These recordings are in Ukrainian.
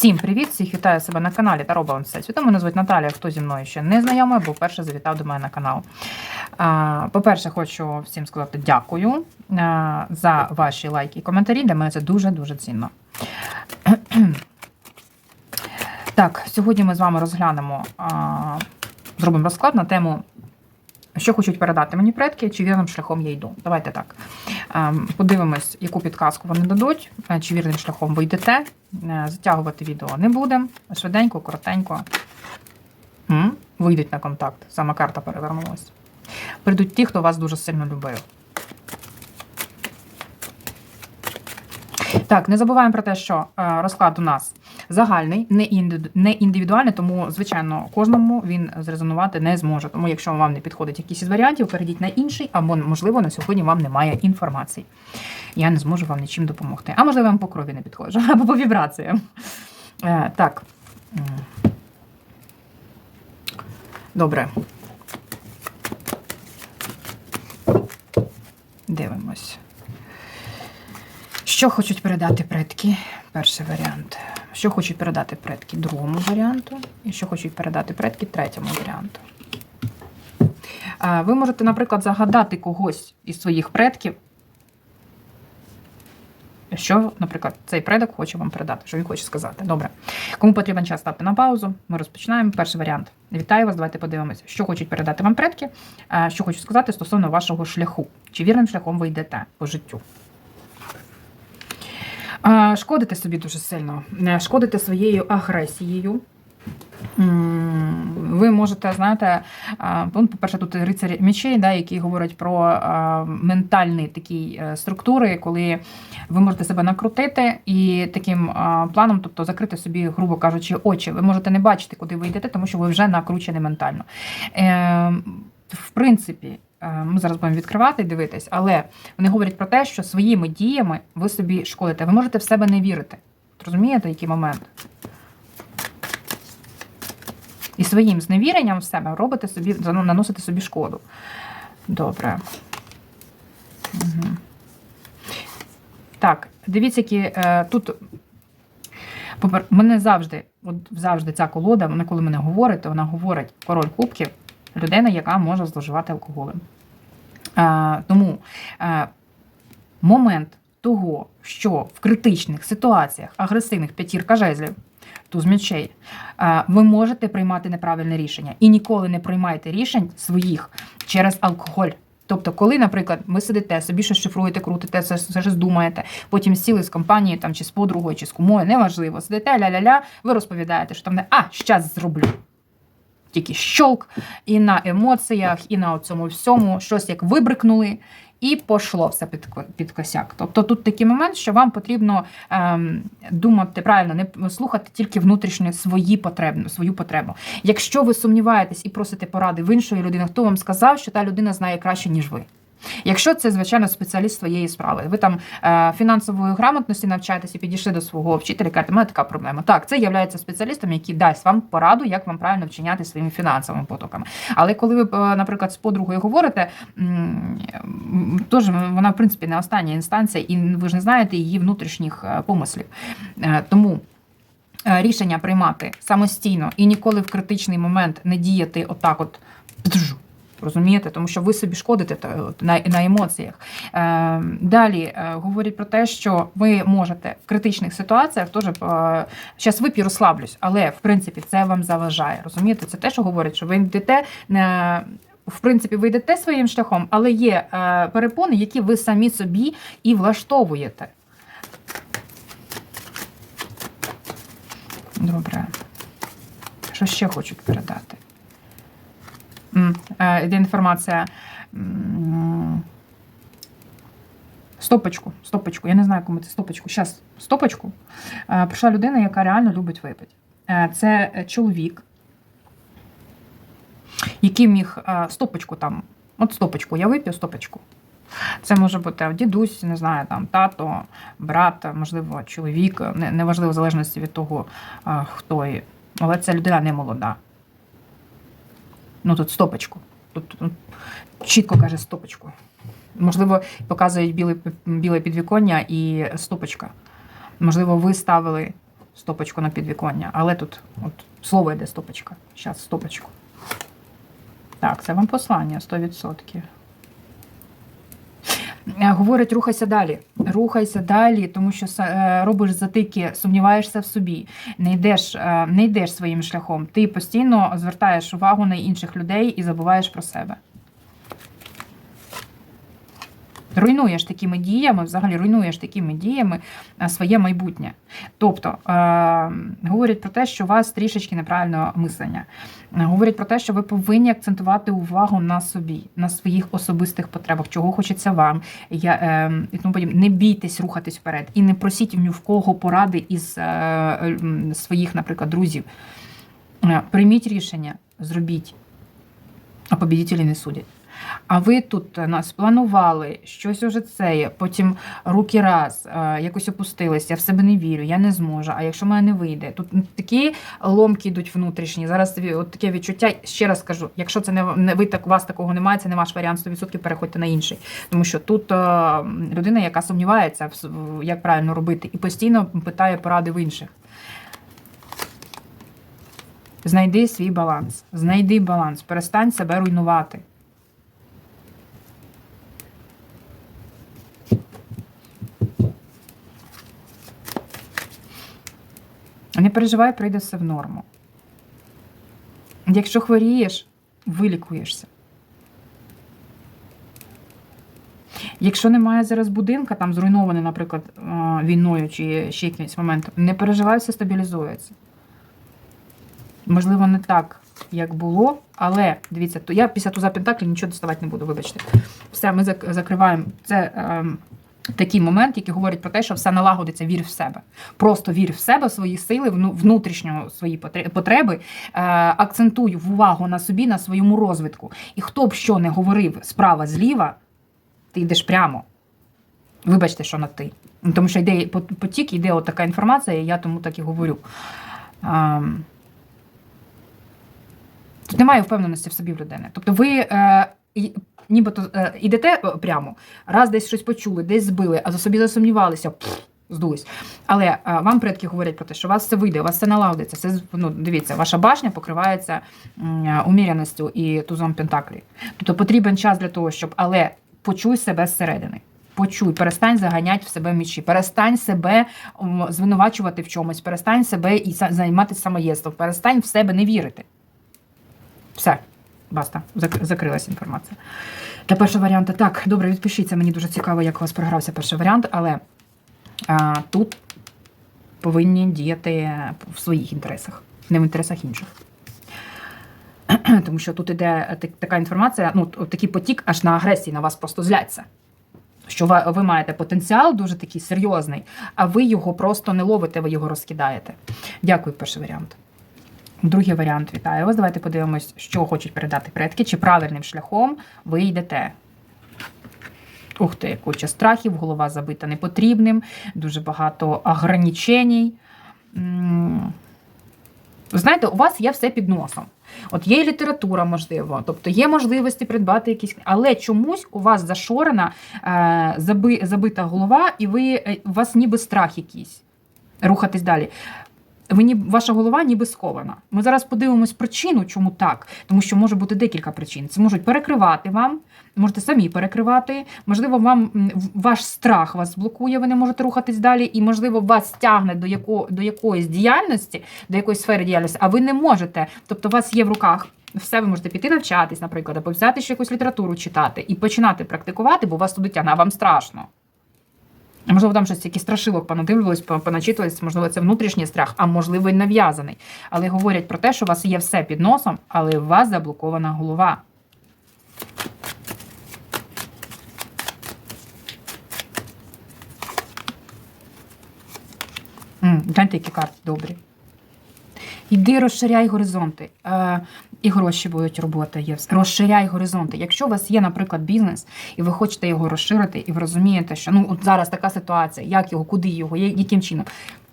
Всім привіт! Всіх вітаю себе на каналі Таро Баланс Всесвіту. Мене звуть Наталія. Хто зі мною ще не знайомий, або вперше завітав до мене на канал. По-перше, хочу всім сказати дякую за ваші лайки і коментарі. Для мене це дуже-дуже цінно. Так, сьогодні ми з вами розглянемо, зробимо розклад на тему. Що хочуть передати мені предки, чи вірним шляхом я йду. Давайте так. Ем, Подивимось, яку підказку вони дадуть, е, чи вірним шляхом ви йдете. Е, Затягувати відео не будемо. Швиденько, коротенько. Вийдуть на контакт. Сама карта перевернулась. Прийдуть ті, хто вас дуже сильно любив. Так, не забуваємо про те, що е, розклад у нас загальний, не індивіду- не індивідуальний, тому, звичайно, кожному він зрезонувати не зможе. Тому, якщо вам не підходить якийсь із варіантів, перейдіть на інший, або, можливо, на сьогодні вам немає інформації. Я не зможу вам нічим допомогти. А можливо, вам по крові не підходжу, або по вібраціям. Е, так. Добре. Дивимось. Що хочуть передати предки? Перший варіант. Що хочуть передати предки другому варіанту, і що хочуть передати предки третьому варіанту. Ви можете, наприклад, загадати когось із своїх предків, що, наприклад, цей предок хоче вам передати, що він хоче сказати. Добре. Кому потрібен час, ставте на паузу. Ми розпочинаємо. Перший варіант. Вітаю вас. Давайте подивимося, що хочуть передати вам предки, що хочуть сказати стосовно вашого шляху. Чи вірним шляхом ви йдете по життю? Шкодите собі дуже сильно, шкодите своєю агресією. Ви можете, знаєте, по-перше, тут рицарі мечей, да, які говорять про ментальні такі е, структури, коли ви можете себе накрутити і таким планом, тобто закрити собі, грубо кажучи, очі. Ви можете не бачити, куди ви йдете, тому що ви вже накручені ментально. Е, в принципі, ми зараз будемо відкривати і дивитись, але вони говорять про те, що своїми діями ви собі шкодите. Ви можете в себе не вірити. Розумієте, який момент? І своїм зневіренням в себе робите собі, ну, наносите собі шкоду. Добре. Угу. Так, дивіться, які е, тут. Мене завжди, от завжди ця колода, вона коли мене говорить, вона говорить король кубків, людина, яка може зловживати алкоголем. Тому е, момент того, що в критичних ситуаціях агресивних п'ятірка жезлів, туз м'ячей, е, ви можете приймати неправильне рішення і ніколи не приймайте рішень своїх через алкоголь. Тобто, коли, наприклад, ви сидите, собі щось шифруєте, крутите, все, щось думаєте, потім сіли з компанії там, чи з подругою, чи з кумою, неважливо, сидите, ля-ля-ля, ви розповідаєте, що там не а, щас зроблю. Тільки щолк, і на емоціях, і на цьому всьому щось як вибрикнули, і пошло все під, під косяк. Тобто тут такий момент, що вам потрібно ем, думати правильно, не слухати тільки внутрішню свої потреби. свою потребу. Якщо ви сумніваєтесь і просите поради в іншої людини, хто вам сказав, що та людина знає краще, ніж ви. Якщо це, звичайно, спеціаліст своєї справи, ви там е, фінансової грамотності навчаєтесь і підійшли до свого вчителя кажете, мене така проблема. Так, це є спеціалістом, який дасть вам пораду, як вам правильно вчиняти своїми фінансовими потоками. Але коли ви, е, наприклад, з подругою говорите, теж вона, в принципі, не остання інстанція, і ви ж не знаєте її внутрішніх е, помислів. Тому. Рішення приймати самостійно і ніколи в критичний момент не діяти отак, от Розумієте, тому що ви собі шкодите на, на емоціях. Е, далі е, говорять про те, що ви можете в критичних ситуаціях теж е, зараз вип'ю, розслаблюсь, але в принципі це вам заважає. Розумієте, це те, що говорять, що ви йдете не. В принципі, ви йдете своїм шляхом, але є е, перепони, які ви самі собі і влаштовуєте. Добре. Що ще хочуть передати? М, е, інформація. Стопочку, стопочку. Я не знаю, кому це стопочку. Щас, стопочку. Е, Прийшла людина, яка реально любить випити. Е, Це чоловік, який міг стопочку там. От стопочку, я вип'ю стопочку. Це може бути дідусь, не знаю, там тато, брат, можливо, чоловік, неважливо в залежності від того, хто є. Але ця людина не молода. Ну тут стопочку. Тут, тут чітко каже стопочку. Можливо, показують біле, біле підвіконня і стопочка. Можливо, ви ставили стопочку на підвіконня, але тут от, слово йде стопочка. Зараз стопочку. Так, це вам послання 100%. Е, Говорить, рухайся далі. Рухайся далі, тому що е, робиш затики, сумніваєшся в собі, не йдеш, е, не йдеш своїм шляхом. Ти постійно звертаєш увагу на інших людей і забуваєш про себе. Руйнуєш такими діями, взагалі руйнуєш такими діями е, своє майбутнє. Тобто е, говорять про те, що у вас трішечки неправильне мислення. Говорять про те, що ви повинні акцентувати увагу на собі, на своїх особистих потребах, чого хочеться вам. Я, е, і тому. Не бійтесь рухатись вперед і не просіть ні в кого поради із своїх, наприклад, друзів. Прийміть рішення, зробіть, а побідітелі не судять. А ви тут е, нас планували, щось уже це є, потім руки раз, е, якось опустилися, я в себе не вірю, я не зможу. А якщо мене не вийде? Тут такі ломки йдуть внутрішні. Зараз от таке відчуття. Ще раз кажу, якщо це не, ви так, у вас такого немає, це не ваш варіант 100%, переходьте на інший. Тому що тут е, людина, яка сумнівається, як правильно робити, і постійно питає поради в інших. Знайди свій баланс, знайди баланс, перестань себе руйнувати. Не переживай, прийде все в норму. Якщо хворієш, вилікуєшся. Якщо немає зараз будинка, там зруйнований, наприклад, е, війною чи ще якимось моментом, не переживай, все стабілізується. Можливо, не так, як було, але дивіться, то я після туза Пентаклі нічого доставати не буду, вибачте. Все, ми закриваємо. Це ем, такий момент, який говорить про те, що все налагодиться, вір в себе. Просто вір в себе, в свої сили, внутрішньо свої потреби. Е, акцентуй увагу на собі, на своєму розвитку. І хто б що не говорив справа зліва, ти йдеш прямо. Вибачте, що на ти. Ну, Тому що йде потік, йде така інформація, і я тому так і говорю. Ем, Тут немає впевненості в собі в людини. Тобто ви е, і- нібито е, ідете е, прямо, раз десь щось почули, десь збили, а за собі засумнівалися, здулись. Але е, вам предки говорять про те, що у вас все вийде, у вас все налагодиться. Все, ну, дивіться, ваша башня покривається е, уміряністю і тузом Пентаклі. Тобто потрібен час для того, щоб, але почуй себе зсередини. Почуй, перестань заганяти в себе мічі, перестань себе звинувачувати в чомусь, перестань себе і займатися самоєдством, перестань в себе не вірити. Все, баста, зак- закрилась інформація. Для першого варіанту, так, добре, відпишіться. Мені дуже цікаво, як у вас програвся перший варіант, але а, тут повинні діяти в своїх інтересах, не в інтересах інших. Тому що тут іде така інформація, ну, такий потік аж на агресії на вас просто зляться. Що ви, ви маєте потенціал дуже такий серйозний, а ви його просто не ловите, ви його розкидаєте. Дякую, перший варіант. Другий варіант вітаю вас. Давайте подивимось, що хочуть передати предки, чи правильним шляхом ви йдете. Ух ти, куча страхів, голова забита непотрібним, дуже багато Ви знаєте, у вас є все під носом. От є і література, можливо, тобто є можливості придбати якісь, але чомусь у вас зашорена, е, заби, забита голова, і ви, е, у вас ніби страх якийсь. Рухатись далі. Ви ваша голова ніби скована. Ми зараз подивимось причину, чому так. Тому що може бути декілька причин. Це можуть перекривати вам, можете самі перекривати. Можливо, вам ваш страх вас блокує, ви не можете рухатись далі, і можливо вас тягне до яко, до якоїсь діяльності, до якоїсь сфери діяльності, а ви не можете. Тобто, у вас є в руках. Все, ви можете піти навчатись, наприклад, або взяти ще якусь літературу читати і починати практикувати, бо вас туди тягне, а вам страшно. Можливо, там щось якісь страшилок понадивлювались, поначитувалися, можливо, це внутрішній страх, а можливо, й нав'язаний. Але говорять про те, що у вас є все під носом, але у вас заблокована голова. Гляньте, які карти добрі. Йди, розширяй горизонти. Е, і гроші будуть робота є. Розширяй горизонти. Якщо у вас є, наприклад, бізнес, і ви хочете його розширити, і ви розумієте, що ну от зараз така ситуація, як його, куди його, яким чином.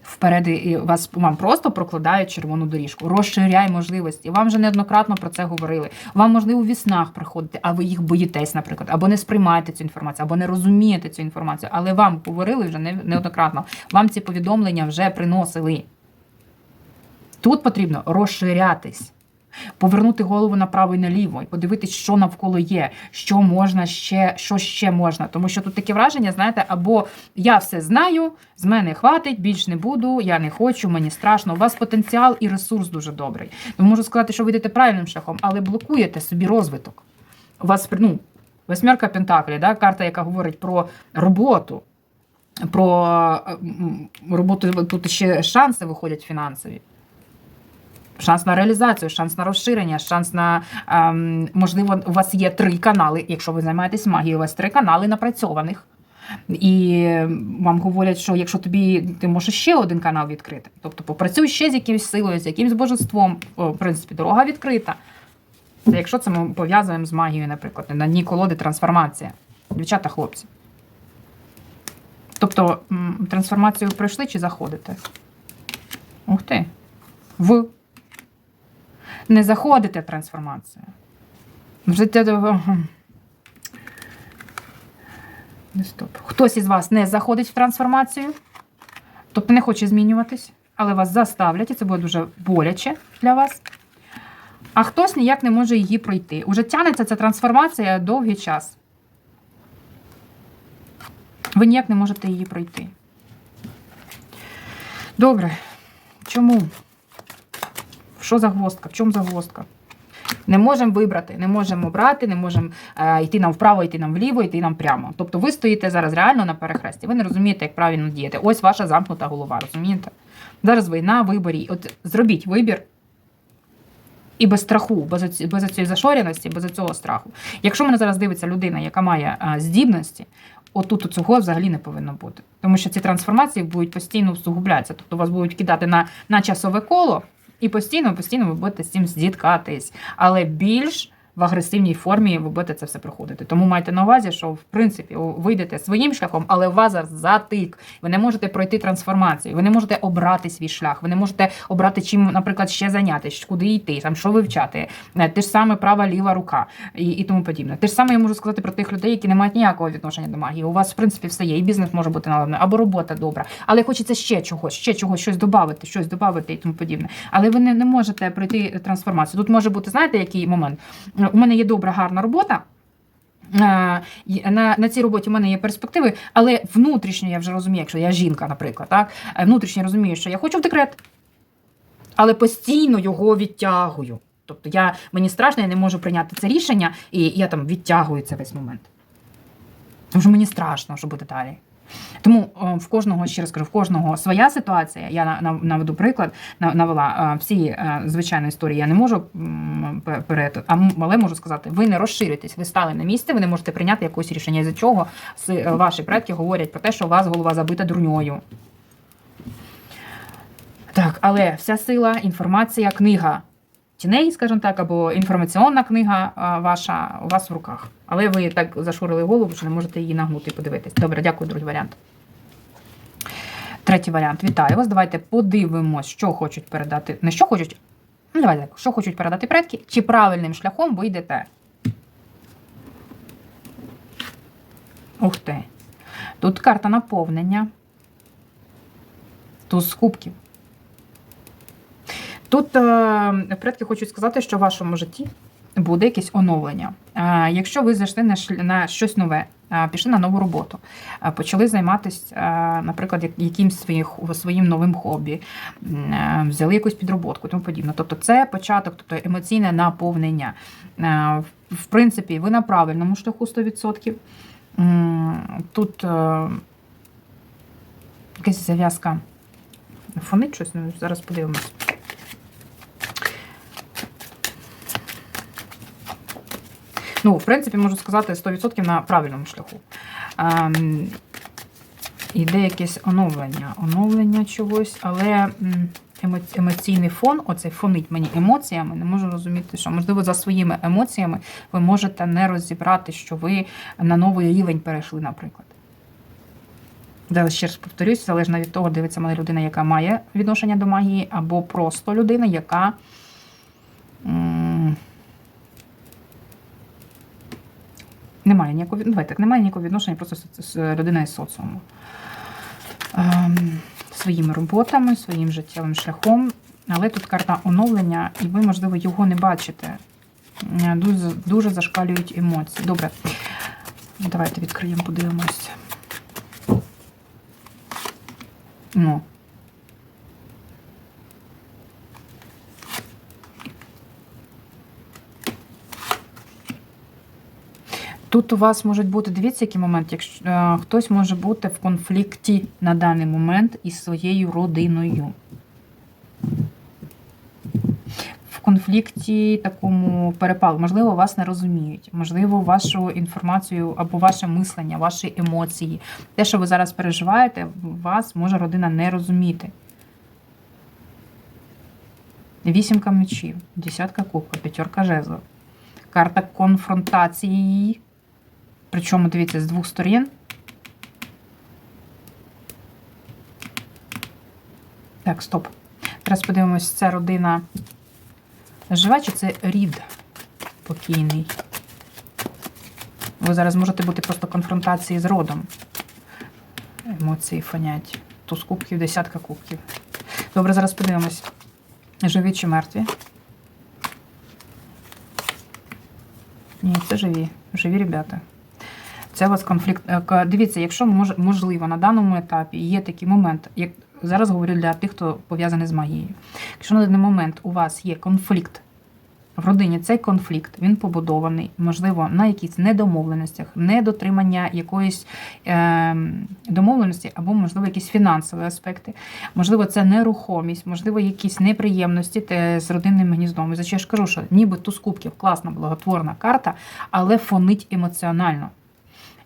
Вперед вас вам просто прокладають червону доріжку. Розширяй можливості. Вам вже неоднократно про це говорили. Вам можливо в снах приходити, а ви їх боїтесь, наприклад, або не сприймаєте цю інформацію, або не розумієте цю інформацію. Але вам говорили вже неоднократно. Вам ці повідомлення вже приносили. Тут потрібно розширятись, повернути голову направо і наліво і подивитись, що навколо є, що можна ще, що ще можна. Тому що тут таке враження, знаєте, або я все знаю, з мене хватить, більш не буду, я не хочу, мені страшно. У вас потенціал і ресурс дуже добрий. Тому можу сказати, що ви йдете правильним шляхом, але блокуєте собі розвиток. У вас ну, восьмерка Пентаклі, да, карта, яка говорить про роботу. Про роботу тут ще шанси виходять фінансові. Шанс на реалізацію, шанс на розширення, шанс на ем, можливо, у вас є три канали. Якщо ви займаєтесь магією, у вас три канали напрацьованих. І вам говорять, що якщо тобі ти можеш ще один канал відкрити, тобто попрацюй ще з якимось силою, з якимось божеством, в принципі, дорога відкрита. Це якщо це ми пов'язуємо з магією, наприклад, на дні колоди трансформація. Дівчата, хлопці. Тобто трансформацію пройшли чи заходите? Ух ти. В. Не заходите в трансформацію. Те- Не стоп. Хтось із вас не заходить в трансформацію, тобто не хоче змінюватись, але вас заставлять, і це буде дуже боляче для вас. А хтось ніяк не може її пройти. Уже тягнеться ця трансформація довгий час. Ви ніяк не можете її пройти. Добре. Чому? Що загвоздка? В чому загвоздка? Не можемо вибрати, не можемо брати, не можемо е, йти нам вправо, йти нам вліво, йти нам прямо. Тобто ви стоїте зараз реально на перехресті. Ви не розумієте, як правильно діяти. Ось ваша замкнута голова, розумієте? Зараз ви на виборі. От зробіть вибір. І без страху, без, без цієї зашореності, без цього страху. Якщо мене зараз дивиться людина, яка має а, здібності, отут цього взагалі не повинно бути. Тому що ці трансформації будуть постійно всугублятися. Тобто вас будуть кидати на, на часове коло, і постійно, постійно ви будете з цим зіткатись. Але більш в агресивній формі будете це все проходити. Тому майте на увазі, що в принципі ви йдете своїм шляхом, але у вас затик. Ви не можете пройти трансформацію, ви не можете обрати свій шлях, ви не можете обрати чим, наприклад, ще зайнятися, куди йти, там що вивчати. Е, Те ж саме права, ліва рука і, і тому подібне. Те ж саме я можу сказати про тих людей, які не мають ніякого відношення до магії. У вас, в принципі, все є. І бізнес може бути наладний, або робота добра. Але хочеться ще чогось, ще чогось, щось додати, щось додати і тому подібне. Але ви не, не можете пройти трансформацію. Тут може бути, знаєте, який момент? У мене є добра, гарна робота. Е, На, на цій роботі в мене є перспективи, але внутрішньо я вже розумію, якщо я жінка, наприклад, так, е, внутрішньо розумію, що я хочу в декрет, але постійно його відтягую. Тобто я, мені страшно, я не можу прийняти це рішення, і я там відтягую це весь момент. Тому що мені страшно, що буде далі. Тому в кожного, ще раз кажу, в кожного своя ситуація. Я на- на- наведу приклад, навела е, всі е, звичайні історії. Я не можу перед, але можу сказати, ви не розширитесь, ви стали на місце, ви не можете прийняти якогось рішення, із-за чого е, ваші предки говорять про те, що у вас голова забита дурньою. Так, але вся сила, інформація, книга тіней, скажімо так, або інформаційна книга ваша у вас в руках. Але ви так зашурили голову, що не можете її нагнути і подивитись. Добре, дякую, другий варіант. Третій варіант. Вітаю вас. Давайте подивимось, що хочуть передати. Не що хочуть, ну давайте так, що хочуть передати предки, чи правильним шляхом ви йдете. Ух ти. Тут карта наповнення. Туз кубків. Тут е, предки хочуть сказати, що в вашому житті буде якесь оновлення. Е, якщо ви зайшли на, щось нове, е, пішли на нову роботу, почали займатися, наприклад, якимсь своїм новим хобі, взяли якусь підроботку, тому подібне. Тобто це початок, тобто емоційне наповнення. В- принципі, ви на правильному шляху 100%. Тут якась зав'язка фонить щось, ну, зараз подивимось. Ну, в принципі, можу сказати 100% на правильному шляху. Ем, іде якесь оновлення, оновлення чогось, але емоційний фон, оцей фонить мені емоціями, не можу розуміти, що можливо за своїми емоціями ви можете не розібрати, що ви на новий рівень перейшли, наприклад. Зараз ще раз повторюсь, залежно від того, дивиться мене людина, яка має відношення до магії, або просто людина, яка. Немає ніякого так, немає ніякого відношення просто з, людиною з соціуму. Ем, своїми роботами, своїм життєвим шляхом. Але тут карта оновлення, і ви, можливо, його не бачите. Е, Дуже, дуже зашкалюють емоції. Добре. Давайте відкриємо, подивимось. Ну. Тут у вас можуть бути, дивіться, який момент, якщо е, хтось може бути в конфлікті на даний момент із своєю родиною. В конфлікті такому перепалу. Можливо, вас не розуміють, можливо, вашу інформацію або ваше мислення, ваші емоції. Те, що ви зараз переживаєте, вас може родина не розуміти. Вісімка мечів, десятка кубка, п'ятерка жезлів. Карта конфронтації. Причому, дивіться, з двох сторін. Так, стоп. Зараз подивимось, це родина жива чи це рід покійний? Ви зараз можете бути просто конфронтації з родом. Емоції фонять. Туз кубків, десятка кубків. Добре, зараз подивимось. Живі чи мертві? Ні, це живі. Живі ребята. Це у вас конфлікт. Е, Дивіться, якщо мож- можливо на даному етапі є такий момент, як зараз говорю для тих, хто пов'язаний з магією. Якщо на даний момент у вас є конфлікт в родині, цей конфлікт він побудований, можливо, на якісь недомовленостях, недотримання якоїсь е, домовленості, або, можливо, якісь фінансові аспекти. Можливо, це нерухомість, можливо, якісь неприємності з родинним гніздом. І за що я ж кажу, що ніби туз кубків класна благотворна карта, але фонить емоціонально.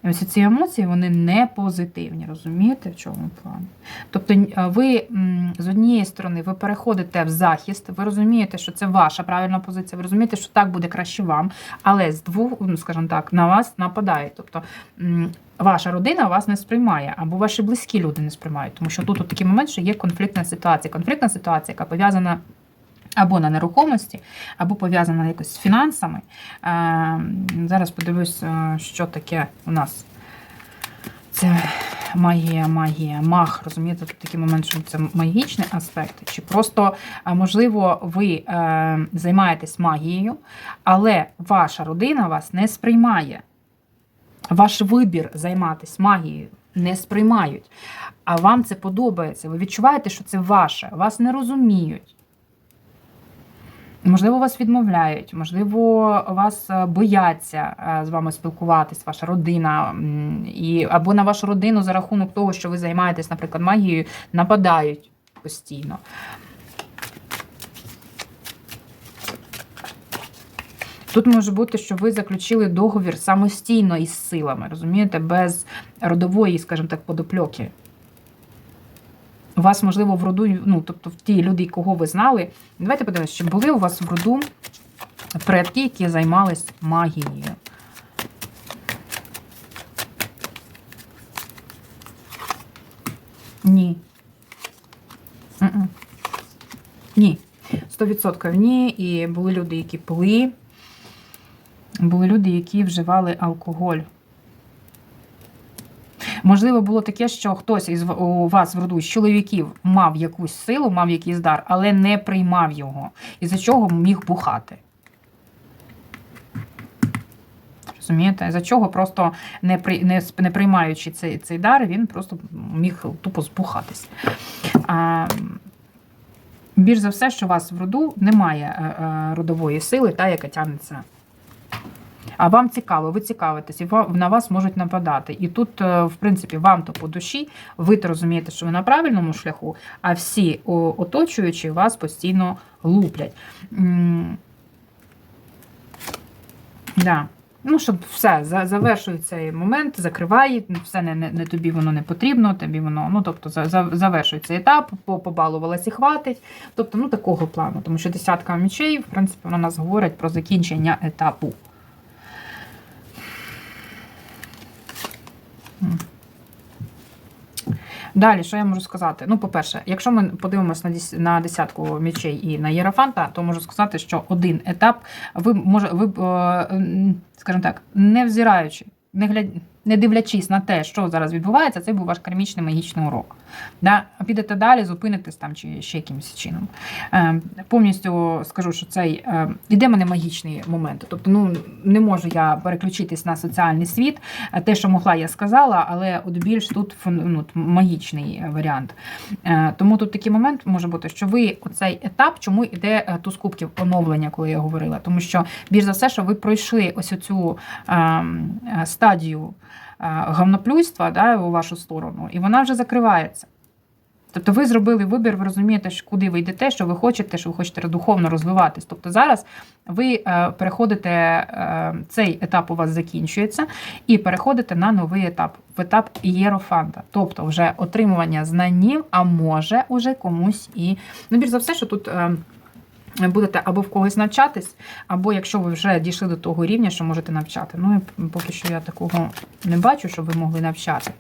І ось ці емоції вони не позитивні, розумієте, в чому плані? Тобто ви з однієї сторони ви переходите в захист, ви розумієте, що це ваша правильна позиція, ви розумієте, що так буде краще вам, але з двох, ну скажімо так, на вас нападають. Тобто ваша родина вас не сприймає, або ваші близькі люди не сприймають, тому що тут такий момент, що є конфліктна ситуація. Конфліктна ситуація, яка пов'язана. Або на нерухомості, або пов'язана якось з фінансами. Е, Зараз подивлюсь, е, що таке у нас. Це магія, магія, маг. Розумієте, тут такий момент, що це магічний аспект. Чи просто, можливо, ви е, займаєтесь магією, але ваша родина вас не сприймає. Ваш вибір займатися магією не сприймають. А вам це подобається. Ви відчуваєте, що це ваше, вас не розуміють. Можливо, вас відмовляють, можливо, вас е, бояться е, з вами спілкуватись, ваша родина, і, або на вашу родину за рахунок того, що ви займаєтесь, наприклад, магією, нападають постійно. Тут може бути, що ви заключили договір самостійно із силами, розумієте, без родової, скажімо так, подопльоки. У вас, можливо, в роду, ну, тобто в ті люди, кого ви знали. Давайте подивимося, чи були у вас в роду предки, які займались магією. Ні. Ні. 100% ні. І були люди, які пили. Були люди, які вживали алкоголь. Можливо, було таке, що хтось із у вас в роду з чоловіків мав якусь силу, мав якийсь дар, але не приймав його, із-за чого міг бухати. Розумієте? За чого просто не, при, не, не приймаючи цей, цей дар, він просто міг тупо збухатись. А, більш за все, що у вас в роду немає е, е, родової сили, та, яка тягнеться а вам цікаво, ви цікавитесь, і на вас можуть нападати. І тут, е, в принципі, вам то по душі, ви то розумієте, що ви на правильному шляху, а всі оточуючі вас постійно луплять. Да. Ну, щоб все, за- завершує цей момент, закривай, все не, не, не тобі воно не потрібно, тобі воно, ну, тобто, за, за, етап, по- побалувалась і хватить. Тобто, ну, такого плану. Тому що десятка мечей, в принципі, вона нас говорить про закінчення етапу. Далі, що я можу сказати? Ну, по-перше, якщо ми подивимося на дес- на десятку м'ячей і на Єрофанта, то можу сказати, що один етап ви може, ви, е, скажімо так, не взираючи, не глядь, не дивлячись на те, що зараз відбувається, це був ваш кармічний магічний урок. Да? Підете далі, зупинитесь там чи ще якимось чином. Е, повністю скажу, що цей е, іде мене магічний момент. Тобто, ну не можу я переключитись на соціальний світ. Е, Те, що могла, я сказала, але от більш тут ну, магічний варіант. Е, Тому тут такий момент може бути, що ви оцей етап, чому йде е, туз кубків оновлення, коли я говорила, тому що більш за все, що ви пройшли ось цю стадію е, гавноплюйства да, у вашу сторону, і вона вже закривається. Тобто ви зробили вибір, ви розумієте, куди ви йдете, що ви хочете, що ви хочете духовно розвиватись. Тобто зараз ви е, переходите, е, цей етап у вас закінчується, і переходите на новий етап, в етап ієрофанта. Тобто вже отримування знанів, а може уже комусь і. Ну, більш за все, що тут. Будете або в когось навчатись, або якщо ви вже дійшли до того рівня, що можете навчати. Ну, поки що я такого не бачу, щоб ви могли навчати.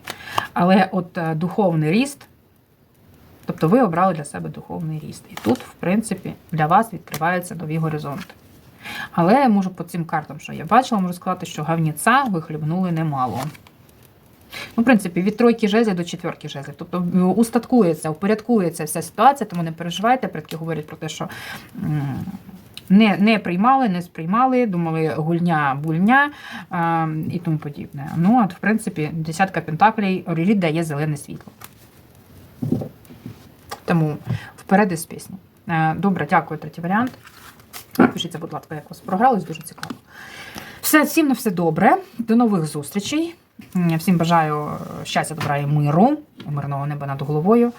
Але от е, духовний ріст, тобто ви обрали для себе духовний ріст. І тут, в принципі, для вас відкриваються нові горизонти. Але я можу по цим картам, що я бачила, можу сказати, що гавніця ви хлібнули немало. Ну, в принципі, від тройки жезлів до четверки жезлів. Тобто е, устаткується, упорядкується вся ситуація, тому не переживайте. Предки говорять про те, що не, не приймали, не сприймали, думали гульня, бульня а, і тому подібне. Ну, от, в принципі, десятка пентаклей Оріліт дає зелене світло. Тому вперед із пісні. Е, Добре, дякую, третій варіант. Пишіться, будь ласка, як вас програлось, дуже цікаво. Все, всім на все добре. До нових зустрічей. Всім бажаю щастя, добра і миру, мирного неба над головою.